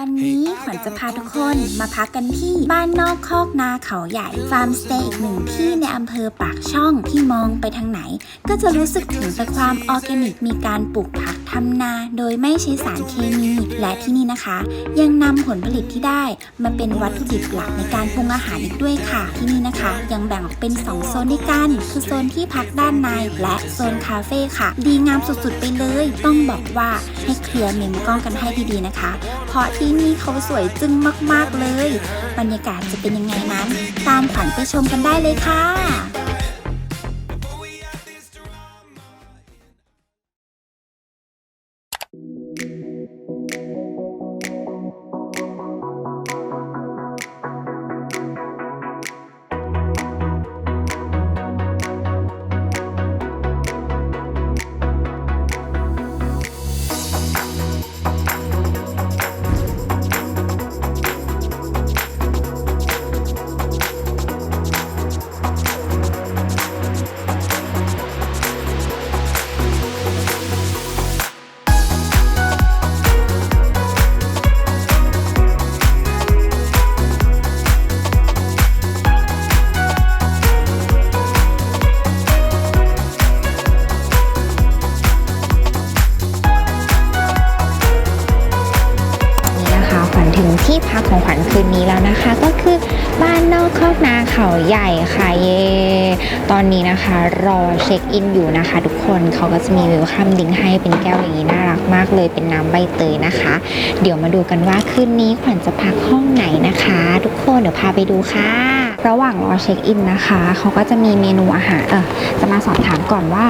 วันนี้ขวัญจะพาทุกคนมาพักกันที่บ้านนอกคอกนาเขาใหญ่ฟาร์มสเตย์อีกหนึ่งที่ในอำเภอปากช่องที่มองไปทางไหน ก็จะรู้สึกถึงแต่ความออร์แกนิกมีการปลูกผักทำนาโดยไม่ใช้สารเคมี และที่นี่นะคะ ยังนำผลผลิตที่ได้มาเป็นวัตถุดิบหลักในการปรุงอาหารอีกด้วยค่ะ ที่นี่นะคะ ยังแบ่งออกเป็น 2 โซนด้วยกัน คือโซนที่พักด้านในและโซนคาเฟ่ค่ะ ดีงามสุดๆไปเลย ต้องบอกว่าให้เคลียร์เมมกล้องกันให้ดีๆนะคะ เพราะที่ที่นี่เขาสวยจึ้งมาก ๆ เลย บรรยากาศจะเป็นยังไงนั้น ตามขวัญไปชมกันได้เลยค่ะ คอกนาเขาใหญ่ค่ะเย่ตอนนี้นะคะรอเช็คอินอยู่นะคะ ทุกคนเขาก็จะมีวิวคัมดิ้งให้เป็นแก้วอย่างนี้น่ารักมากเลยเป็นน้ำใบเตยนะคะ เดี๋ยวมาดูกันว่าคืนนี้ขวัญจะพักห้องไหนนะคะ ทุกคนเดี๋ยวพาไปดูค่ะ ระหว่างรอเช็คอินนะคะเขาก็จะมีเมนูอาหารเออจะมาสอบถามก่อนว่า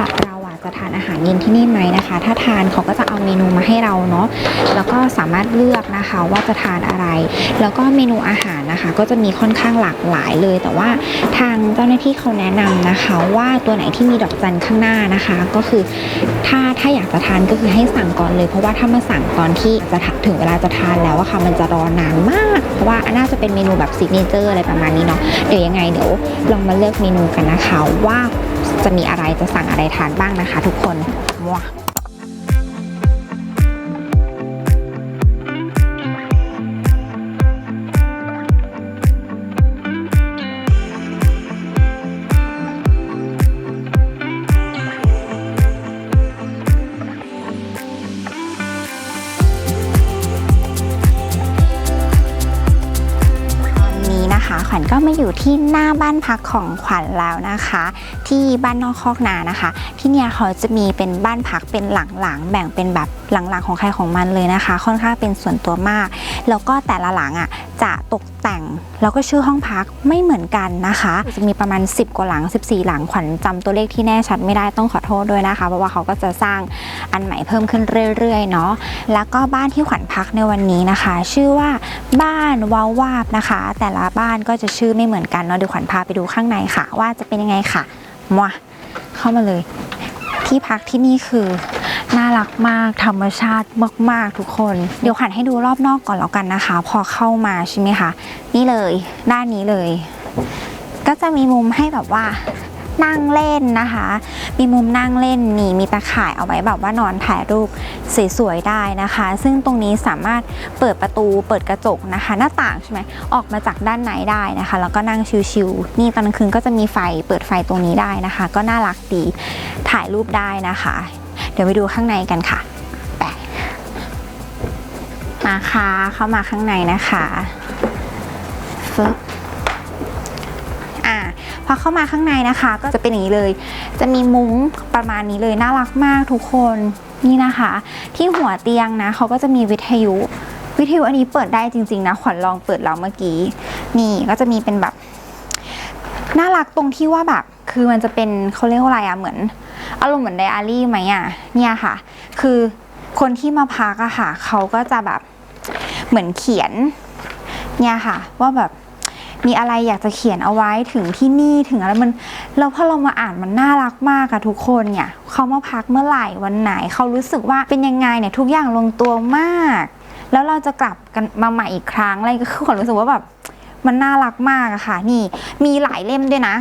จะทานอาหารเย็นที่นี่ไหมนะคะ ถ้าทานเขาก็จะเอาเมนูมาให้เราเนาะแล้วก็สามารถเลือกนะคะว่าจะทานอะไร แล้วก็เมนูอาหารนะคะ ก็จะมีค่อนข้างหลากหลายเลย แต่ว่าทางเจ้าหน้าที่เขาแนะนำนะคะ ว่าตัวไหนที่มีดอกจันข้างหน้านะคะ ก็คือถ้าถ้าอยากจะทานก็คือให้สั่งก่อนเลย เพราะว่าถ้ามาสั่งตอนที่จะถึงเวลาจะทานแล้วอะค่ะมันจะรอนานมาก เพราะว่าน่าจะเป็นเมนูแบบซิกเนเจอร์อะไรประมาณนี้เนาะเดี๋ยวยังไงเดี๋ยวลองมาเลือกเมนูกันนะคะว่า จะมีอะไรจะสั่งอะไรทานบ้างนะคะ ทุกคนมั่ว อยู่ที่หน้าบ้านพักของขวัญแล้วนะคะ ที่บ้านนอกคอกนานะคะ ที่เนี่ยเขาจะมีเป็นบ้านพักเป็นหลังๆแบ่งเป็นแบบ หลังๆของใครของมันเลยนะคะ ค่อนข้างเป็นส่วนตัวมาก แล้วก็แต่ละหลังอะจะตกแต่งแล้วก็ชื่อห้องพักไม่เหมือนกันนะคะจะมีประมาณ 10 กว่าหลัง 14 หลังขวัญจำตัวเลขที่แน่ชัดไม่ได้ต้องขอโทษด้วยนะคะ เพราะว่าเขาก็จะสร้างอันใหม่เพิ่มขึ้นเรื่อยๆเนาะแล้วก็บ้านที่ขวัญพักในวันนี้นะคะ ชื่อว่าบ้านวาวาบนะคะ แต่ละบ้านก็จะชื่อไม่เหมือนกันเนาะเดี๋ยวขวัญพาไปดูข้างในค่ะ ว่าจะเป็นยังไงค่ะมาเข้ามาเลย ที่พักที่นี่คือ น่ารักมากธรรมชาติมาก ๆ ทุกคน เดี๋ยวขวัญให้ดูรอบนอกก่อนแล้วกันนะคะ พอเข้ามาใช่ไหมคะนี่เลยด้านนี้เลย ก็จะมีมุมให้แบบว่านั่งเล่นนะคะ มีมุมนั่งเล่นนี่มีตาข่ายเอาไว้แบบว่านอนถ่ายรูปสวยๆได้นะคะ ซึ่งตรงนี้สามารถเปิดประตูเปิดกระจกนะคะ หน้าต่างใช่ไหมออกมาจากด้านในได้นะคะ แล้วก็นั่งชิวๆนี่ตอนกลางคืนก็จะมีไฟเปิดไฟตรงนี้ได้นะคะ ก็น่ารักดีถ่ายรูปได้นะคะ เดี๋ยวไปดูข้างในกันค่ะไปมาค่ะเข้ามาข้างในนะคะฟึบอะพอเข้ามาข้างในนะคะ ก็จะเป็นอย่างนี้เลย จะมีมุ้งประมาณนี้เลยน่ารักมากทุกคนนี่นะคะ ที่หัวเตียงนะเขาก็จะมีวิทยุ วิทยุอันนี้เปิดได้จริง ๆ นะขวัญลองเปิดแล้วเมื่อกี้นี่ก็จะมีเป็นแบบน่ารักตรงที่ว่าแบบ คือมันจะเป็นเขาเรียกว่าอะไรอะเหมือน อารมณ์เหมือนไดอารี่ไหมอะเนี่ยค่ะ คือคนที่มาพักอะค่ะเขาก็จะแบบเหมือนเขียนเนี่ยค่ะ ว่าแบบมีอะไรอยากจะเขียนเอาไว้ถึงที่นี่ถึงอะไรมันแล้วพอเรามาอ่านมันน่ารักมากอะทุกคนเนี่ยเขามาพักเมื่อไหร่วันไหนเขารู้สึกว่าเป็นยังไงเนี่ยทุกอย่างลงตัวมาก แล้วเราจะกลับกันมาใหม่อีกครั้งอะไรก็คือขวัญรู้สึกว่าแบบมันน่ารักมากอะค่ะ นี่มีหลายเล่มด้วยนะ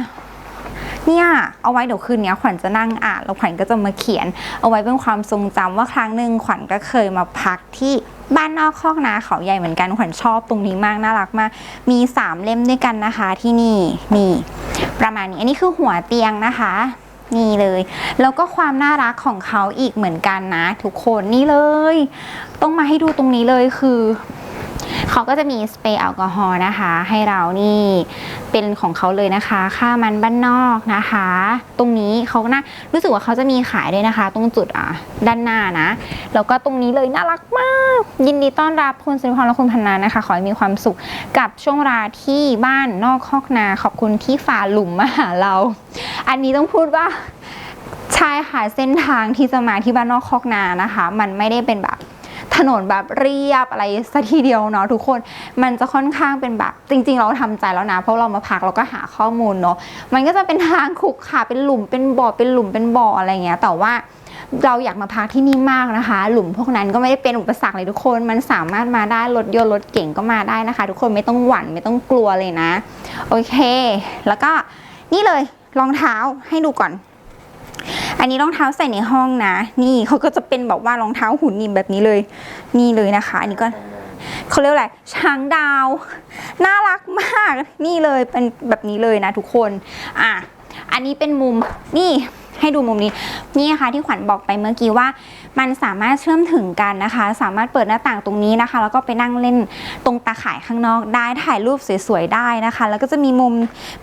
เนี่ยเอาไว้เดี๋ยวคืนนี้ขวัญจะนั่งอ่านแล้วขวัญก็จะมาเขียน เอาไว้เป็นความทรงจำว่าครั้งหนึ่งขวัญก็เคยมาพักที่บ้านนอกคอกนาเขาใหญ่เหมือนกันขวัญชอบตรงนี้มากน่ารักมาก มีสามเล่มด้วยกันนะคะที่นี่นี่ ประมาณนี้อันนี้คือหัวเตียงนะคะนี่เลย แล้วก็ความน่ารักของเขาอีกเหมือนกันนะ ทุกคนนี่เลย ต้องมาให้ดูตรงนี้เลยคือ เขาก็จะมีสเปรย์แอลกอฮอล์นะคะ ให้เรานี่เป็นของเขาเลยนะคะ ค่ามันบ้านนอกนะคะ ตรงนี้เขาน่ารู้สึกว่าเขาจะมีขายด้วยนะคะ ตรงจุดอะด้านหน้านะแล้วก็ตรงนี้เลยน่ารักมาก ยินดีต้อนรับคุณสิริพรและคุณพันนานะคะ ขอให้มีความสุขกับช่วงเวลาที่บ้านนอกคอกนาขอบคุณที่ฝ่าหลุมมาหาเรา อันนี้ต้องพูดว่าใช่ค่ะเส้นทางที่จะมาที่บ้านนอกคอกนานะคะ มันไม่ได้เป็นแบบ นนแบบเรียบอะไรสัทีเดียวเนาะทุกคนมันจะค่อนข้างเป็นแบบจริง ๆ เราทำใจแล้วนะ เพราะเรามาพักเราก็หาข้อมูลเนาะมันก็จะเป็นทางขรุขระเป็นหลุมเป็นบ่อเป็นหลุมเป็นบ่ออะไรเงี้ยแต่ว่าเราอยากมาพักที่นี่มากนะคะ หลุมพวกนั้นก็ไม่ได้เป็นอุปสรรคเลยทุกคน มันสามารถมาได้รถยนต์รถเก่งก็มาได้นะคะ ทุกคนไม่ต้องหวั่นไม่ต้องกลัวเลยนะ โอเค แล้วก็นี่เลยรองเท้าให้ดูก่อน อันนี้รองเท้าใส่ในห้องนะ นี่เขาก็จะเป็นแบบว่ารองเท้าหุ่นนิ่มแบบนี้เลย นี่เลยนะคะ อันนี้ก็เขาเรียกอะไรช้างดาว น่ารักมาก นี่เลยเป็นแบบนี้เลยนะทุกคน อะ อันนี้เป็นมุม นี่ให้ดูมุมนี้ นี่นะคะที่ขวัญบอกไปเมื่อกี้ว่า มันสามารถเชื่อมถึงกันนะคะ สามารถเปิดหน้าต่างตรงนี้นะคะ แล้วก็ไปนั่งเล่นตรงตาข่ายข้างนอกได้ถ่ายรูปสวยๆได้นะคะ แล้วก็จะมีมุม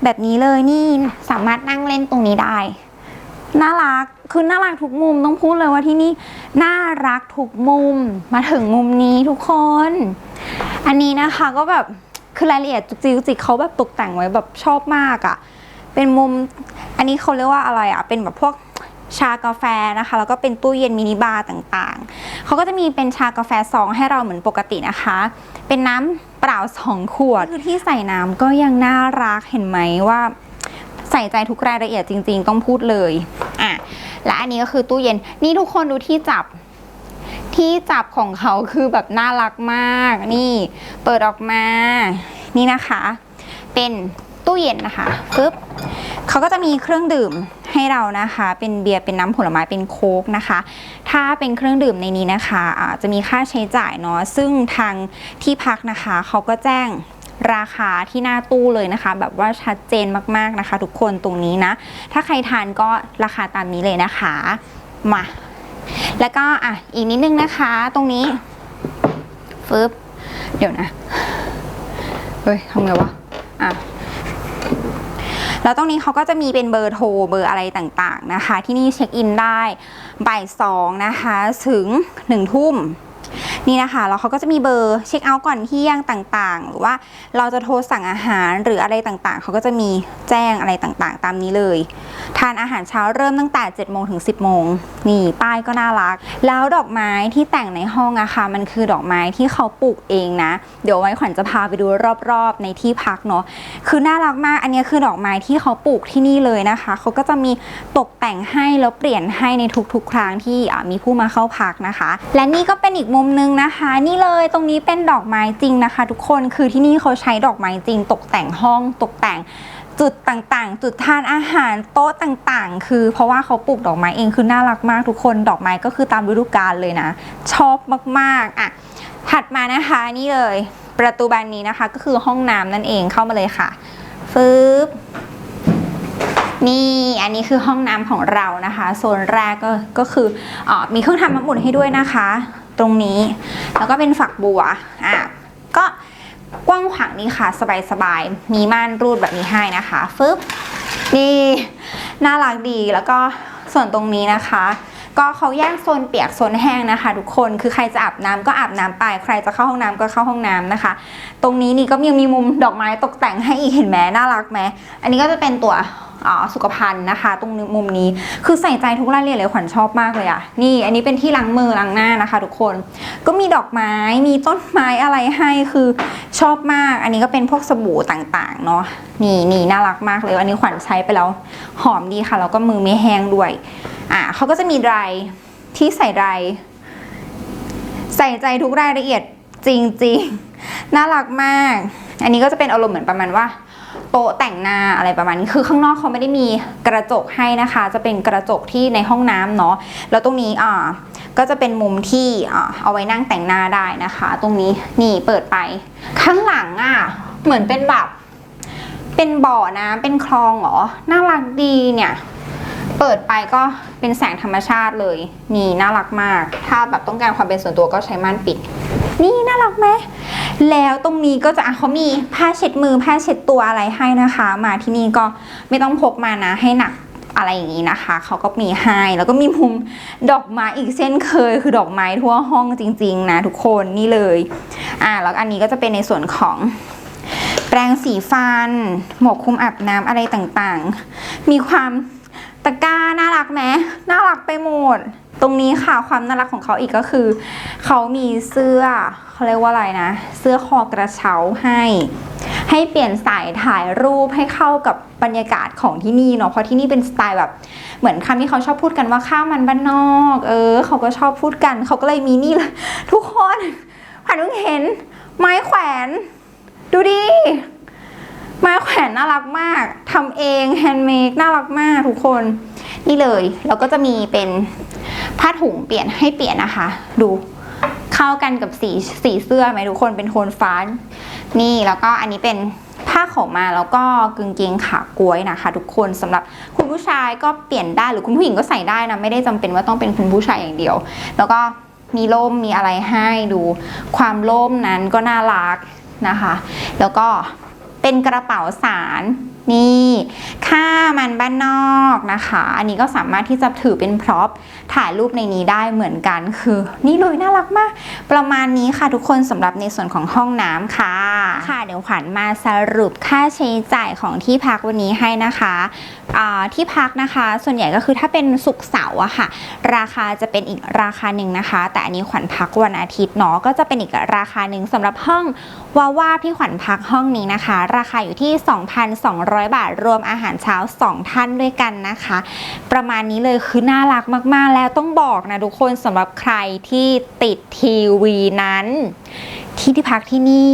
แบบนี้เลยนี่สามารถนั่งเล่นตรงนี้ได้ น่ารักคือน่ารักทุกมุมต้องพูดเลยว่าที่นี่น่ารักทุกมุมมาถึงมุมนี้ทุกคน อันนี้นะคะก็แบบคือรายละเอียดจุกจิกจุกจิกเขาแบบตกแต่งไว้แบบชอบมากอะ่ะ เป็นมุมอันนี้เขาเรียกว่าอะไรอะ่ะ เป็นแบบพวกชากาแฟนะคะ แล้วก็เป็นตู้เย็นมินิบาร์ต่างๆ เขาก็จะมีเป็นชากาแฟซองให้เราเหมือนปกตินะคะ เป็นน้ำเปล่าสองขวดคือที่ใส่น้ำก็ยังน่ารักเห็นไหมว่า ใส่ใจทุกรายละเอียดจริง ๆ ต้องพูดเลยอะและอันนี้ก็คือตู้เย็นนี่ทุกคนดูที่จับที่จับของเขาคือแบบน่ารักมาก นี่เปิดออกมา นี่นะคะ เป็นตู้เย็นนะคะปึ๊บเขาก็จะมีเครื่องดื่มให้เรานะคะ เป็นเบียร์เป็นน้ำผลไม้เป็นโค้กนะคะ ถ้าเป็นเครื่องดื่มในนี้นะคะอ่าจะมีค่าใช้จ่ายเนาะซึ่งทางที่พักนะคะเขาก็แจ้ง ราคาที่หน้าตู้เลยนะคะ แบบว่าชัดเจนมากๆนะคะ ทุกคนตรงนี้นะ ถ้าใครทานก็ราคาตามนี้เลยนะคะมาแล้วก็อะอีกนิดนึงนะคะ ตรงนี้ฟึบเดี๋ยวนะเฮ้ยทำไงวะอะแล้วตรงนี้เขาก็จะมีเป็นเบอร์โทรเบอร์อะไรต่างๆนะคะ ที่นี่เช็คอินได้บ่ายสองนะคะ ถึงหนึ่งทุ่ม นี่นะคะแล้วเขาก็จะมีเบอร์เช็คเอาท์ก่อนเที่ยงต่างๆ หรือว่าเราจะโทรสั่งอาหารหรืออะไรต่างๆ เขาก็จะมีแจ้งอะไรต่างๆ ตามนี้เลย ทานอาหารเช้าเริ่มตั้งแต่7โมงถึง 10โมงนี่ป้ายก็น่ารัก แล้วดอกไม้ที่แต่งในห้องอะค่ะ มันคือดอกไม้ที่เขาปลูกเองนะ เดี๋ยวไว้ขวัญจะพาไปดูรอบๆในที่พักเนาะคือน่ารักมากอันนี้คือดอกไม้ที่เขาปลูกที่นี่เลยนะคะเขาก็จะมีตกแต่งให้แล้วเปลี่ยนให้ในทุกๆ ครั้งที่มีผู้มาเข้าพักนะคะ และนี่ก็เป็นอีกมุมนึงนะคะ นี่เลยตรงนี้เป็นดอกไม้จริงนะคะ ทุกคนคือที่นี่เขาใช้ดอกไม้จริง ตกแต่งห้องตกแต่ง จุดต่างๆ จุดทานอาหารโต๊ะต่างๆ คือเพราะว่าเขาปลูกดอกไม้เองคือน่ารักมากทุกคนดอกไม้ก็คือตามฤดูกาลเลยนะ ชอบมากๆอะถัดมานะคะนี่เลย ประตูบานนี้นะคะก็คือห้องน้ำนั่นเองเข้ามาเลยค่ะฟึบนี่อันนี้คือห้องน้ำของเรานะคะโซนแรกก็ก็คือออมีเครื่องทำน้ำอุ่นให้ด้วยนะคะ ตรงนี้แล้วก็เป็นฝักบัวอะ ว้างขวางนี่ค่ะ สบายๆ มีม่านรูดแบบนี้ให้นะคะฟึบนี่น่ารักดีแล้วก็ส่วนตรงนี้นะคะ ก็เขาแยกโซนเปียกโซนแห้งนะคะ ทุกคนคือใครจะอาบน้ำก็อาบน้ำไป ใครจะเข้าห้องน้ำก็เข้าห้องน้ำนะคะ ตรงนี้นี่ก็ยังมีมุมดอกไม้ตกแต่งให้อีกเห็นไหมน่ารักไหมอันนี้ก็จะเป็นตัว สุขภัณฑ์นะคะ ตรงมุมนี้คือใส่ใจทุกรายละเอียดเลยขวัญชอบมากเลยอะนี่ อันนี้เป็นที่ล้างมือล้างหน้านะคะ ทุกคนก็มีดอกไม้มีต้นไม้อะไรให้คือชอบมาก อันนี้ก็เป็นพวกสบู่ต่างๆเนาะนี่นี่น่ารักมากเลย อันนี้ขวัญใช้ไปแล้วหอมดีค่ะแล้วก็มือไม่แห้งด้วยอะเขาก็จะมีไดร์ที่ใส่ไดร์ใส่ใจทุกรายละเอียดจริงๆ น่ารักมาก อันนี้ก็จะเป็นอารมณ์เหมือนประมาณว่า โต๊ะแต่งหน้าอะไรประมาณนี้ คือข้างนอกเขาไม่ได้มีกระจกให้นะคะ จะเป็นกระจกที่ในห้องน้ำเนาะ แล้วตรงนี้อ่าก็จะเป็นมุมที่อ่าเอาไว้นั่งแต่งหน้าได้นะคะ ตรงนี้นี่เปิดไป ข้างหลังอะเหมือนเป็นแบบเป็นบ่อน้ำเป็นคลองเหรอ น่ารักดีเนี่ย เปิดไปก็เป็นแสงธรรมชาติเลย นี่น่ารักมาก ถ้าแบบต้องการความเป็นส่วนตัวก็ใช้ม่านปิด นี่น่ารักไหมแล้วตรงนี้ก็จะอะเขามีผ้าเช็ดมือผ้าเช็ดตัวอะไรให้นะคะ มาที่นี่ก็ไม่ต้องพกมานะให้หนักอะไรอย่างนี้นะคะ เขาก็มีให้แล้วก็มีมุมดอกไม้อีกเช่นเคย คือดอกไม้ทั่วห้องจริง ๆ นะทุกคนนี่เลยอ่าแล้วอันนี้ก็จะเป็นในส่วนของแปรงสีฟัน หมวกคุมอาบน้ำอะไรต่างๆ มีความ ตะกร้าน่ารักไหมน่ารักไปหมด ตรงนี้ค่ะความน่ารักของเขาอีกก็คือ เขามีเสื้อเขาเรียกว่าอะไรนะ เสื้อคอกระเช้าให้ ให้เปลี่ยนสายถ่ายรูปให้เข้ากับบรรยากาศของที่นี่เนาะเพราะที่นี่เป็นสไตล์แบบ เหมือนคำที่เขาชอบพูดกันว่าข้าวมันบ้านนอก เออ เขาก็ชอบพูดกัน เขาก็เลยมีนี่ลยทุกคนผ่านเพิ่งเห็นไม้แขวน ดูดิ ไม้แขวนน่ารักมากทำเองแฮนด์เมดน่ารักมากทุกคน นี่เลยแล้วก็จะมีเป็นผ้าถุงเปลี่ยนให้เปลี่ยนนะคะ ดูเข้ากันกับสีสีเสื้อไหมทุกคนเป็นโทนฟ้า นี่แล้วก็อันนี้เป็นผ้าขาวมาแล้วก็กางเกงขากล้วยนะคะ ทุกคนสำหรับคุณผู้ชายก็เปลี่ยนได้หรือคุณผู้หญิงก็ใส่ได้นะ ไม่ได้จำเป็นว่าต้องเป็นคุณผู้ชายอย่างเดียว แล้วก็มีร่มมีอะไรให้ดูความร่มนั้นก็น่ารักนะคะ แล้วก็ เป็นกระเป๋าสาร นี่ค่ามันบ้านนอกนะคะ อันนี้ก็สามารถที่จะถือเป็นพร็อพถ่ายรูปในนี้ได้เหมือนกันคือ นี่เลยน่ารักมาก ประมาณนี้ค่ะทุกคนสำหรับในส่วนของห้องน้ำค่ะ ค่ะเดี๋ยวขวัญมาสรุปค่าใช้จ่ายของที่พักวันนี้ให้นะคะที่พักนะคะ ส่วนใหญ่ก็คือถ้าเป็นศุกเสาร์อะค่ะ ราคาจะเป็นอีกราคาหนึ่งนะคะ แต่อันนี้ขวัญพักวันอาทิตย์เนาะก็จะเป็นอีกราคาหนึ่งสำหรับห้องวาว่าที่ขวัญพักห้องนี้นะคะ ราคาอยู่ที่ 2,200บาท รวมอาหารเช้า 2 ท่านด้วยกันนะคะ ประมาณนี้เลยคือน่ารักมากๆ แล้วต้องบอกนะทุกคนสำหรับใครที่ติดทีวีนั้น ที่ที่พักที่นี่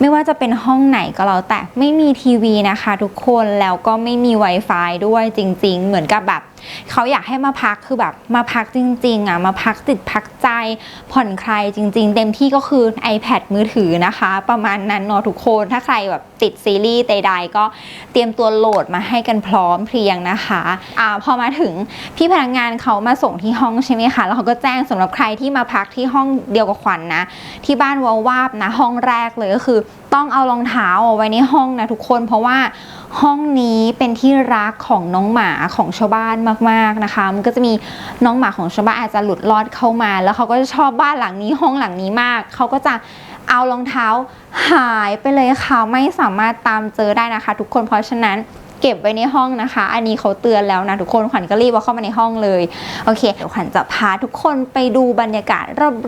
ไม่ว่าจะเป็นห้องไหนก็แล้วแต่ไม่มีทีวีนะคะทุกคนแล้วก็ไม่มี Wi-Fi ด้วยจริง ๆ เหมือนกับแบบเขาอยากให้มาพักคือแบบมาพักจริงๆอะมาพักจิตพักใจผ่อนคลายจริง ๆ เต็มที่ก็คือ iPad มือถือนะคะ ประมาณนั้นเนาะทุกคนถ้าใครแบบ ติดซีรีส์ใดๆก็เตรียมตัวโหลดมาให้กันพร้อมเพรียงนะคะอ่าพอมาถึงพี่พนักงานเขามาส่งที่ห้องใช่ไหมคะแล้วเขาก็แจ้งสำหรับใครที่มาพักที่ห้องเดียวกับขวัญนะที่บ้านวาววาบนะห้องแรกเลยก็คือ ต้องเอารองเท้าเอาไว้ในห้องนะทุกคนเพราะว่าห้องนี้เป็นที่รักของน้องหมาของชาวบ้านมากๆนะคะ มันก็จะมีน้องหมาของชาวบ้านอาจจะหลุดรอดเข้ามา แล้วเขาก็จะชอบบ้านหลังนี้ห้องหลังนี้มาก เขาก็จะ เอารองเท้าหายไปเลยค่ะ ไม่สามารถตามเจอได้นะคะ ทุกคนเพราะฉะนั้นเก็บไว้ในห้องนะคะ อันนี้เขาเตือนแล้วนะทุกคนขวัญก็รีบเอาเข้ามาในห้องเลย โอเค เดี๋ยวขวัญจะพาทุกคนไปดูบรรยากาศ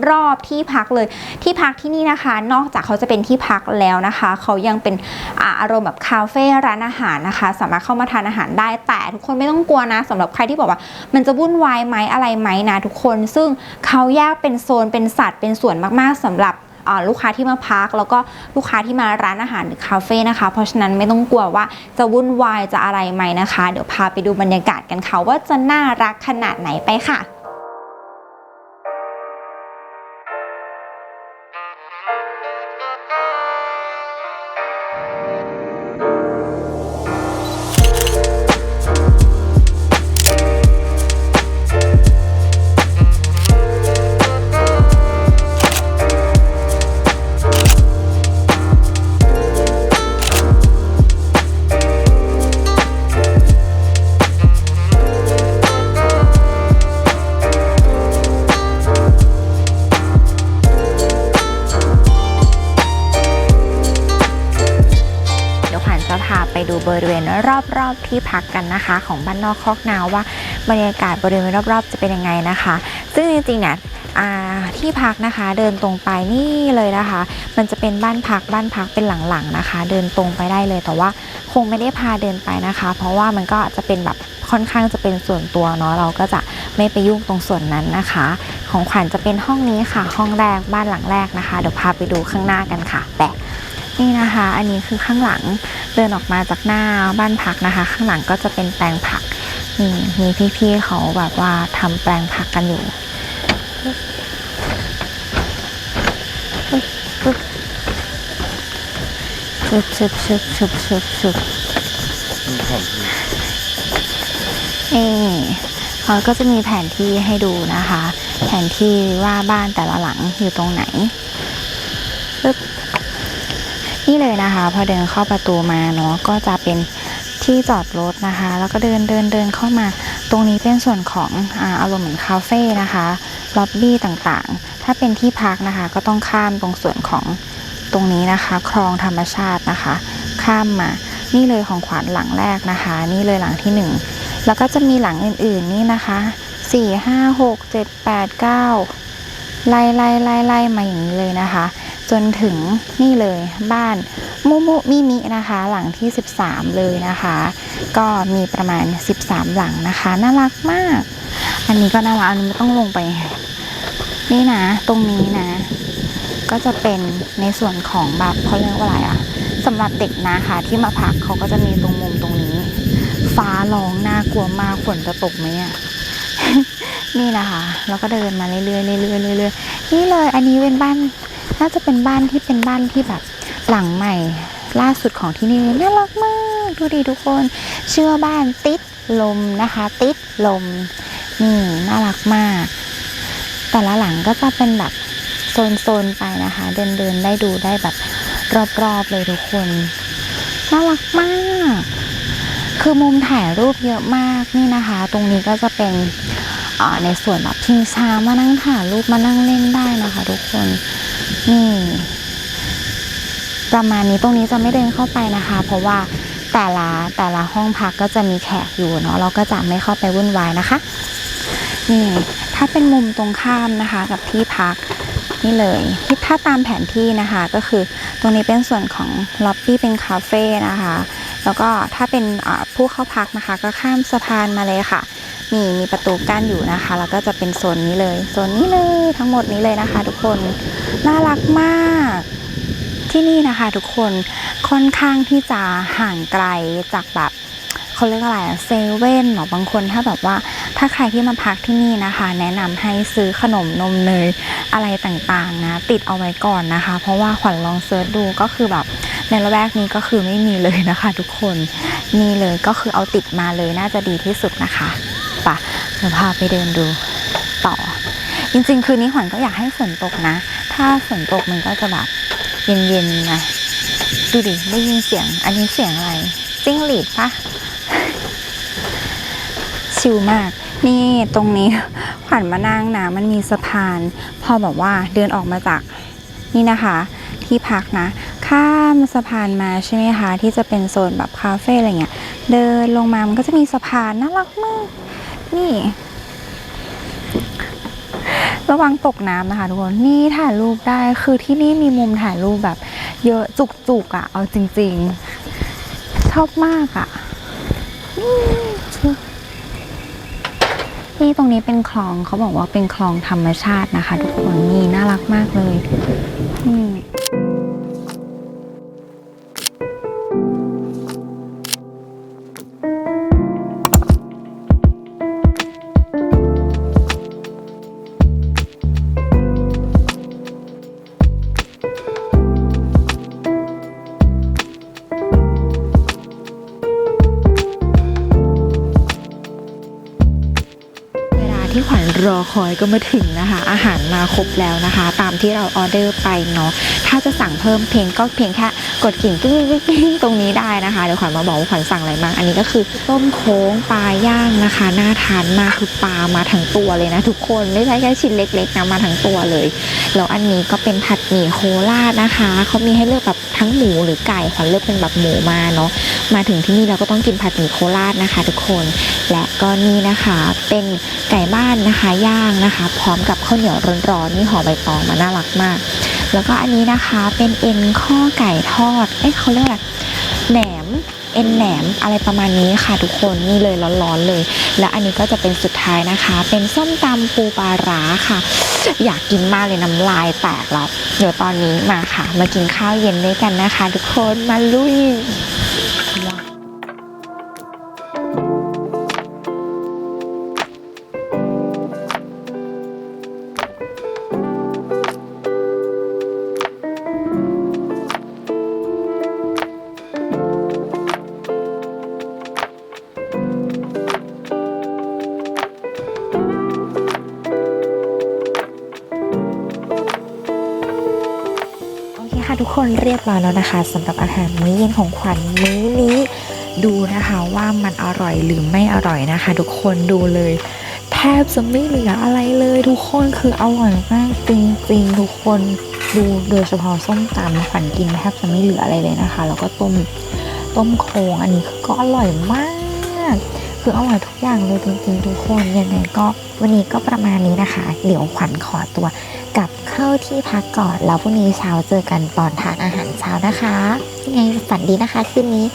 รอบๆที่พักเลย ที่พักที่นี่นะคะ นอกจากเขาจะเป็นที่พักแล้วนะคะ เขายังเป็นอารมณ์แบบคาเฟ่ร้านอาหารนะคะ สามารถเข้ามาทานอาหารได้ แต่ทุกคนไม่ต้องกลัวนะสำหรับใครที่บอกว่า มันจะวุ่นวายไหมอะไรไหมนะทุกคน ซึ่งเขาแยกเป็นโซนเป็นสัตว์เป็นส่วนมากๆสำหรับ ลูกค้าที่มาพัก แล้วก็ลูกค้าที่มาร้านอาหารหรือคาเฟ่นะคะ เพราะฉะนั้นไม่ต้องกลัวว่าจะวุ่นวายจะอะไรไหมนะคะ เดี๋ยวพาไปดูบรรยากาศกันค่ะว่าจะน่ารักขนาดไหนไปค่ะ ที่พักกันนะคะ ของบ้านนอกคอกนาวว่าบรรยากาศบริเวณรอบๆ จะเป็นยังไงนะคะ ซึ่งจริงๆเนี่ยที่พักนะคะเดินตรงไปนี่เลยนะคะ มันจะเป็นบ้านพักบ้านพักเป็นหลังๆนะคะ เดินตรงไปได้เลยแต่ว่าคงไม่ได้พาเดินไปนะคะ เพราะว่ามันก็จะเป็นแบบค่อนข้างจะเป็นส่วนตัวเนาะเราก็จะไม่ไปยุ่งตรงส่วนนั้นนะคะ ของขวัญจะเป็นห้องนี้ค่ะ ห้องแรกบ้านหลังแรกนะคะ เดี๋ยวพาไปดูข้างหน้ากันค่ะแปะนี่นะคะ อันนี้คือข้างหลัง เดินออกมาจากหน้าบ้านพักนะคะ ข้างหลังก็จะเป็นแปลงผักนี่มีพี่ๆเขาแบบว่าทำแปลงผักกันอยู่ชุบชุบชุบชุบชุบชุบนี่เขาก็จะมีแผนที่ให้ดูนะคะ แผนที่ว่าบ้านแต่ละหลังอยู่ตรงไหน นี่เลยนะคะ พอเดินเข้าประตูมาเนาะก็จะเป็นที่จอดรถนะคะ แล้วก็เดินเดินเดินเข้ามา ตรงนี้เป็นส่วนของอาอารมณ์เหมือนคาเฟ่นะคะล็อบบี้ต่างๆ ถ้าเป็นที่พักนะคะ ก็ต้องข้ามตรงส่วนของตรงนี้นะคะ คลองธรรมชาตินะคะ ข้ามมา นี่เลยของขวัญหลังแรกนะคะ นี่เลยหลังที่หนึ่งแล้วก็จะมีหลังอื่นๆนี่นะคะสี่ห้าหกเจ็ดแปดเก้าไล่ไล่ไล่ไล่มาอย่างนี้เลยนะคะ จนถึงนี่เลยบ้านมุมุมิมินะคะ หลังที่ 13 เลยนะคะ ก็มีประมาณ 13 หลังนะคะ น่ารักมาก อันนี้ก็น่ารักอันนี้ไม่ต้องลงไป นี่นะ ตรงนี้นะ ก็จะเป็นในส่วนของแบบเขาเรียกว่าอะไรอะสำหรับเด็กนะคะที่มาพักเขาก็จะมีตรงมุมตรงนี้ ฟ้าร้องน่ากลัวมากฝนจะตกไหมอะนี่นะคะ แล้วก็เดินมาเรื่อยๆเรื่อยๆเรื่อยๆนี่เลย อันนี้เป็นบ้าน น่าจะเป็นบ้านที่เป็นบ้านที่แบบหลังใหม่ล่าสุดของที่นี่น่ารักมากดูดิทุกคนเชื่อบ้านติดลมนะคะ ติดลมนี่น่ารักมาก แต่ละหลังก็จะเป็นแบบโซนๆไปนะคะ เดินๆได้ดูได้แบบรอบๆเลยทุกคนน่ารักมาก คือมุมถ่ายรูปเยอะมากนี่นะคะ ตรงนี้ก็จะเป็นในส่วนแบบชิงช้ามานั่งถ่ายรูปมานั่งเล่นได้นะคะ ทุกคน นี่ประมาณนี้ตรงนี้จะไม่เดินเข้าไปนะคะ เพราะว่าแต่ละแต่ละห้องพักก็จะมีแขกอยู่เนาะเราก็จะไม่เข้าไปวุ่นวายนะคะนี่ถ้าเป็นมุมตรงข้ามนะคะ กับที่พักนี่เลยที่ถ้าตามแผนที่นะคะก็คือตรงนี้เป็นส่วนของล็อบบี้เป็นคาเฟ่นะคะ แล้วก็ถ้าเป็นผู้เข้าพักนะคะ ก็ข้ามสะพานมาเลยค่ะ นี่มีประตูกั้นอยู่นะคะ แล้วก็จะเป็นโซนนี้เลยโซนนี้เลยทั้งหมดนี้เลยนะคะ ทุกคนน่ารักมากที่นี่นะคะ ทุกคนค่อนข้างที่จะห่างไกลจากแบบเขาเรียกอะไรเซเว่นหรอบางคนถ้าแบบว่าถ้าใครที่มาพักที่นี่นะคะ แนะนำให้ซื้อขนมนมเนยอะไรต่างๆนะ ติดเอาไว้ก่อนนะคะ เพราะว่าขวัญลองเซิร์ชดูก็คือแบบในละแวกนี้ก็คือไม่มีเลยนะคะ ทุกคนนี่เลยก็คือเอาติดมาเลยน่าจะดีที่สุดนะคะ ดี๋ยวพาไปเดินดูต่อ จริงๆ คืนนี้ขวัญก็อยากให้ฝนตกนะ ถ้าฝนตกมันก็จะแบบเย็นๆไงดูดิได้ยินเสียง อันนี้เสียงอะไรจิ้งหรีดปะชิลมาก นี่ตรงนี้ขวัญมานั่งนะมันมีสะพาน พอแบบว่าเดินออกมาจากนี่นะคะ ที่พักนะ ข้ามสะพานมาใช่ไหมคะ ที่จะเป็นโซนแบบคาเฟ่อะไรเงี้ย เดินลงมามันก็จะมีสะพานน่ารักมาก นี่ ระวังตกน้ำนะคะทุกคน นี่ถ่ายรูปได้คือที่นี่มีมุมถ่ายรูปแบบ เยอะจุกๆอะ่ะ เอาจริง ๆ ชอบมากอะ่ะนี่ตรงนี้เป็นคลองเขาบอกว่าเป็นคลองธรรมชาตินะคะ ทุกคนนี่น่ารักมากเลย อืม รอคอยก็มาถึงนะคะ อาหารมาครบแล้วนะคะ ตามที่เราออเดอร์ไปเนาะถ้าจะสั่งเพิ่มเพลงก็เพียงแค่ กดกิ่งกิ้งกิ้งกิ้งตรงนี้ได้นะคะเดี๋ยวขวัญมาบอกว่าขวัญสั่งอะไรบ้างอันนี้ก็คือต้มโค้งปลาย่างนะคะ น่าทานมากคือปลามาทั้งตัวเลยนะ ทุกคนไม่ใช่แค่ชิ้นเล็กๆนะมาทั้งตัวเลยแล้วอันนี้ก็เป็นผัดหมี่โคราชนะคะเขามีให้เลือกแบบทั้งหมูหรือไก่ขวัญเลือกเป็นแบบหมูมาเนาะมาถึงที่นี่เราก็ต้องกินผัดหมี่โคราชนะคะ ทุกคน และก็นี่นะคะเป็นไก่บ้านนะคะย่างนะคะ พร้อมกับข้าวเหนียวร้อนๆนี่ห่อใบตองมาน่ารักมาก แล้วก็อันนี้นะคะเป็นเอ็นข้อไก่ทอด เอ้ยเขาเรียกอะไรแหนมเอ็นแหนมอะไรประมาณนี้ค่ะทุกคนนี่เลยร้อนๆเลย แล้วอันนี้ก็จะเป็นสุดท้ายนะคะ เป็นส้มตำปูปลาร้าค่ะ อยากกินมากเลยน้ำลายแตกแล้วเดี๋ยวตอนนี้มาค่ะ มากินข้าวเย็นด้วยกันนะคะ ทุกคนมาลุย ค่ะทุกคนเรียบร้อยแล้วนะคะสำหรับอาหารมื้อเย็นของขวัญมื้อนี้ดูนะคะว่ามันอร่อยหรือไม่อร่อยนะคะ ทุกคนดูเลย แทบจะไม่เหลืออะไรเลย ทุกคนคืออร่อยมากจริงๆ ทุกคนดูโดยเฉพาะส้มตำขวัญกินแทบจะไม่เหลืออะไรเลยนะคะ แล้วก็ต้มต้มโครงอันนี้ก็อร่อยมาก คืออร่อยทุกอย่างเลยจริงๆ ทุกคนยังไงก็วันนี้ก็ประมาณนี้นะคะ เดี๋ยวขวัญขอตัว กลับเข้าที่พักก่อน แล้วพรุ่งนี้เช้าเจอกันตอนทานอาหารเช้านะคะยังไงฝันดีนะคะคืนนี้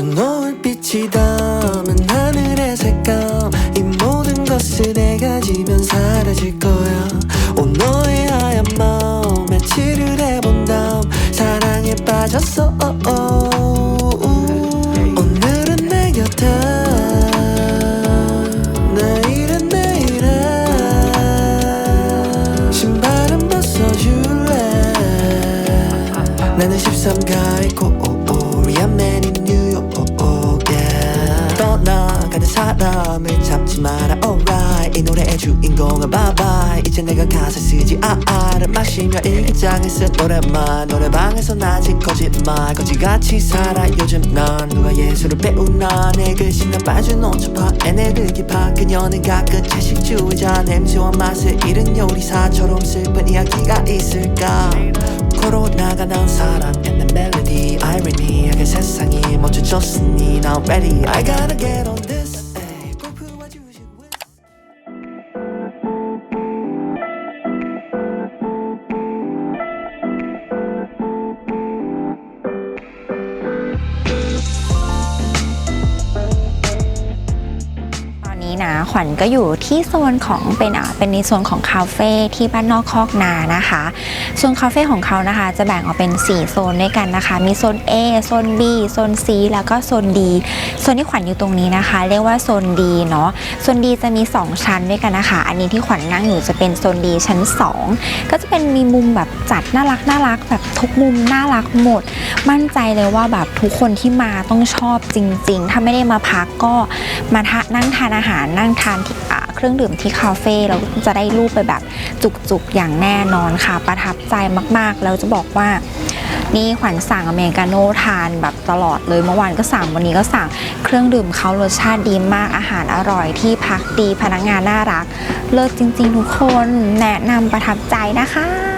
저 노을빛이 담은 하늘의 색감. 이 모든 것을 내가 지면 사라질 거야. 오 너의 하얀 마음 며칠을 해본 다음 사랑에 빠졌어. 오늘은 내 곁에. 내일은 내일에. 신발은 벗어줄래? 나는 13가의 코 주인공은 bye 이제 내가 가사 쓰지 아아를 마시며 일기장에 쓴 노래만 노래방에서 낮은 거짓말. 거지같이 살아. 요즘 난 누가 예술을 배우나. 내 글씨나 빠진 오초파 에네르기 파 그녀는 가끔 채식주의자. 냄새와 맛을 잃은 요리사처럼 슬픈 이야기가 있을까? 코로나가 난 사랑 and the melody irony하게 세상이 멈춰졌으니 now ready. I gotta get on this ขวัญก็อยู่ที่โซนของเป็นอะเป็นในโซนของคาเฟ่ที่บ้านนอกคอกนานะคะโซนคาเฟ่ของเขานะคะ จะแบ่งออกเป็น 4 โซนด้วยกันนะคะ มีโซน A โซน B โซน C แล้วก็โซน D โซนที่ขวัญอยู่ตรงนี้นะคะ เรียกว่าโซน D เนาะโซน D จะมี 2 ชั้นด้วยกันนะคะ อันนี้ที่ขวัญนั่งอยู่จะเป็นโซน D ชั้น 2 ก็จะเป็นมีมุมแบบจัดน่ารักน่ารักแบบทุกมุมน่ารักหมด มั่นใจเลยว่าแบบทุกคนที่มาต้องชอบจริง ๆ ถ้าไม่ได้มาพักก็มาทะนั่งทานอาหารนั่งทานที่เครื่องดื่มที่คาเฟ่เราจะได้รูปไปแบบจุกๆอย่างแน่นอนค่ะ ประทับใจมากๆ แล้วจะบอกว่านี่ขวัญสั่งอเมริกาโน่ทานแบบตลอดเลยเมื่อวานก็สั่งวันนี้ก็สั่งเครื่องดื่มเขารสชาติดีมากอาหารอร่อยที่พักดีพนักงานน่ารัก เลิศจริง ๆ ทุกคนแนะนำประทับใจนะคะ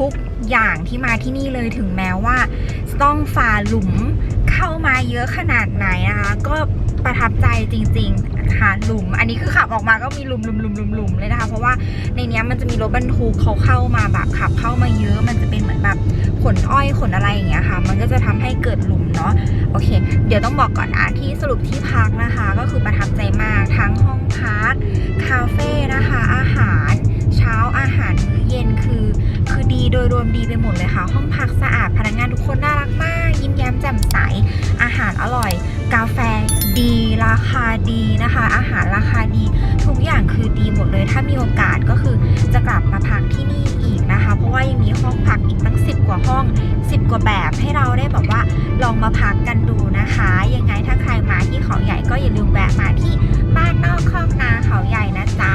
ทุกอย่างที่มาที่นี่เลยถึงแม้ว่า ต้องฝ่าหลุมเข้ามาเยอะขนาดไหนนะคะก็ประทับใจจริงๆนะคะหลุม อันนี้คือขับออกมาก็มีหลุมหลุมหลุมหลุมหลุมเลยนะคะ เพราะว่าในนี้มันจะมีรถบรรทุกเขาเข้ามาแบบขับเข้ามาเยอะ มันจะเป็นเหมือนแบบขนอ้อยขนอะไรอย่างเงี้ยค่ะ มันก็จะทำให้เกิดหลุมเนาะโอเค เดี๋ยวต้องบอกก่อนนะที่สรุปที่พักนะคะ ก็คือ ไปหมดเลยค่ะ ห้องพักสะอาดพนักงานทุกคนน่ารักมาก ยิ้มแย้มแจ่มใส อาหารอราคาดีนะคะ อาหารราคาดี ทุกอย่างคือดีหมดเลย ถ้ามีโอกาสก็คือจะกลับมาพักที่นี่อีกนะคะ เพราะว่ายังมีห้องพักอีกตั้ง 10 กว่าห้อง 10 กว่าแบบให้เราได้แบบว่าลองมาพักกันดูนะคะ ยังไงถ้าใครมาที่เขาใหญ่ก็อย่าลืมแวะมาที่บ้านนอกคอกนาเขาใหญ่นะจ๊ะ